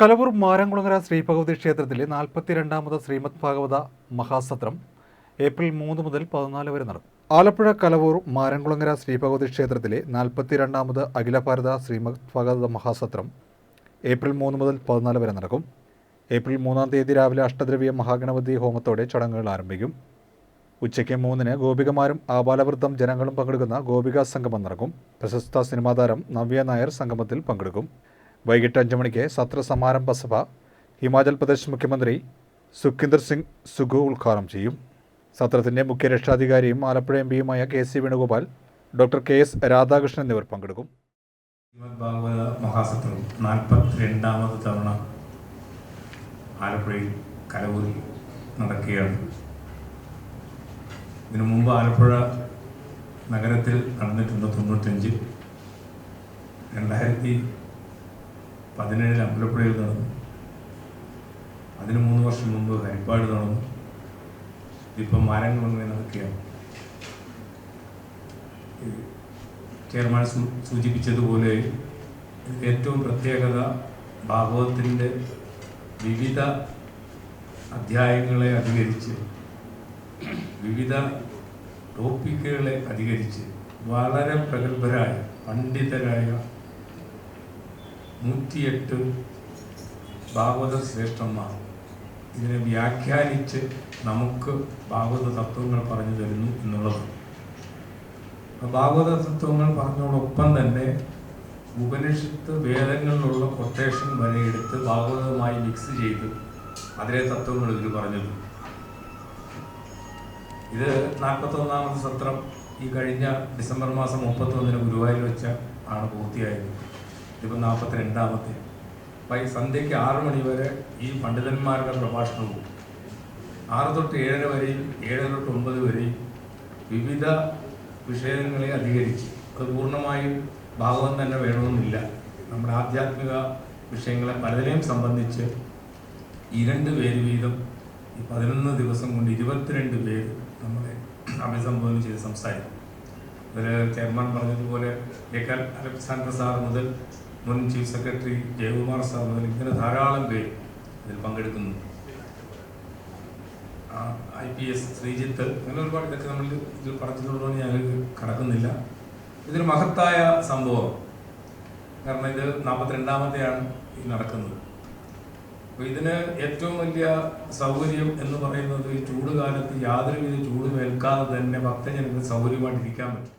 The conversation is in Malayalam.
കലവൂർ മാരംകുളങ്ങര ശ്രീ ഭഗവതി ക്ഷേത്രത്തിലെ നാൽപ്പത്തിരണ്ടാമത് ശ്രീമദ് ഭാഗവത മഹാസത്രം ഏപ്രിൽ മൂന്ന് മുതൽ പതിനാല് വരെ നടക്കും. ആലപ്പുഴ കലവൂർ മാരംകുളങ്ങര ശ്രീ ഭഗവതി ക്ഷേത്രത്തിലെ നാൽപ്പത്തിരണ്ടാമത് അഖില ഭാരത ശ്രീമദ് ഭാഗവത മഹാസത്രം ഏപ്രിൽ മൂന്ന് മുതൽ പതിനാല് വരെ നടക്കും. ഏപ്രിൽ മൂന്നാം തീയതി രാവിലെ അഷ്ടദ്രവ്യ മഹാഗണപതി ഹോമത്തോടെ ചടങ്ങുകൾ ആരംഭിക്കും. ഉച്ചയ്ക്ക് മൂന്നിന് ഗോപികമാരും ആബാലവൃദ്ധം ജനങ്ങളും പങ്കെടുക്കുന്ന ഗോപികാ സംഗമം നടക്കും. പ്രശസ്ത സിനിമാതാരം നവ്യ നായർ സംഗമത്തിൽ പങ്കെടുക്കും. വൈകിട്ട് അഞ്ച് മണിക്ക് സത്ര സമാരംഭ സഭ ഹിമാചൽ പ്രദേശ് മുഖ്യമന്ത്രി സുഖിന്ദർ സിംഗ് സുഖു ഉദ്ഘാടനം ചെയ്യും. സത്രത്തിന്റെ മുഖ്യ രക്ഷാധികാരിയും Alappuzha M പിയുമായ K C Venugopal doctor K S Radhakrishnan എന്നിവർ പങ്കെടുക്കും. മഹാസത്രം നാൽപ്പത്തിരണ്ടാമത് തവണ ആലപ്പുഴയിൽ കലവൂരിൽ നടക്കുകയാണ്. ഇതിനു മുമ്പ് ആലപ്പുഴ നഗരത്തിൽ നടന്നിട്ടുണ്ട് തൊണ്ണൂറ്റഞ്ച് രണ്ടായിരത്തി പതിനേഴിൽ അമ്പലപ്പുഴയിൽ നടന്നു. അതിന് മൂന്ന് വർഷം മുമ്പ് ഹരിപ്പാട് നടന്നു. ഇതിപ്പം മാരംകുളങ്ങളിൽ നടക്കുകയാണ്. ചെയർമാൻ സൂചിപ്പിച്ചതുപോലെ ഏറ്റവും പ്രത്യേകത ഭാഗവതത്തിന്റെ വിവിധ അധ്യായങ്ങളെ അധികരിച്ച് വിവിധ ടോപ്പിക്കുകളെ അധികരിച്ച് വളരെ പ്രഗത്ഭരായ പണ്ഡിതരായ നൂറ്റിയെട്ട് ഭാഗവത ശ്രേഷ്ഠന്മാർ. ഇതിനെ വ്യാഖ്യാനിച്ച് നമുക്ക് ഭാഗവത തത്വങ്ങൾ പറഞ്ഞു തരുന്നു എന്നുള്ളത്. ഭാഗവത തത്വങ്ങൾ പറഞ്ഞതോടൊപ്പം തന്നെ ഉപനിഷത്ത് വേദങ്ങളിലുള്ള കൊട്ടേഷൻ വരെ എടുത്ത് ഭാഗവതവുമായി മിക്സ് ചെയ്ത് അതിലെ തത്വങ്ങൾ ഇതിൽ പറഞ്ഞത്. ഇത് നാൽപ്പത്തൊന്നാമത് സത്രം ഈ കഴിഞ്ഞ ഡിസംബർ മാസം മുപ്പത്തൊന്നിന് ഗുരുവായൂർ വെച്ച ആണ് പൂർത്തിയായത്. ഇതിപ്പോൾ നാൽപ്പത്തിരണ്ടാമത്തെ ഈ സന്ധ്യയ്ക്ക് ആറ് മണി വരെ ഈ പണ്ഡിതന്മാരുടെ പ്രഭാഷണവും ആറ് തൊട്ട് ഏഴര വരെയും ഏഴര തൊട്ട് ഒമ്പത് വരെയും വിവിധ വിഷയങ്ങളെ അധികരിച്ച് അത് പൂർണമായും ഭാഗവതം തന്നെ വേണമെന്നില്ല. നമ്മുടെ ആധ്യാത്മിക വിഷയങ്ങളെ പലതിനെയും സംബന്ധിച്ച് ഇരണ്ട് രണ്ട് പേര് വീതം ഈ പതിനൊന്ന് ദിവസം കൊണ്ട് ഇരുപത്തിരണ്ട് പേര് നമ്മളെ അഭിസംബോധന ചെയ്ത് സംസാരിക്കും. അതിൽ ചെയർമാൻ പറഞ്ഞതുപോലെ എ കെ അലക്സാണ്ടർ സാർ മുതൽ മുൻ ചീഫ് സെക്രട്ടറി ജയകുമാർ സാർ മുതൽ ഇങ്ങനെ ധാരാളം പേര് ഇതിൽ പങ്കെടുക്കുന്നു. ഐ പി എസ് ശ്രീജിത്ത് അങ്ങനെ ഒരുപാട് ഇതൊക്കെ നമ്മൾ ഇതിൽ പറഞ്ഞതുകൊണ്ട് ഞാൻ കടക്കുന്നില്ല. ഇതൊരു മഹത്തായ സംഭവം. കാരണം ഇത് നാൽപ്പത്തിരണ്ടാമത്തെയാണ് ഈ നടക്കുന്നത്. അപ്പോൾ ഇതിന് ഏറ്റവും വലിയ സൗകര്യം എന്ന് പറയുന്നത് ഈ ചൂട് കാലത്ത് യാതൊരുവിധ ചൂട് വേൽക്കാതെ തന്നെ ഭക്തജനങ്ങൾക്ക് സൗകര്യമായിട്ടിരിക്കാൻ പറ്റും.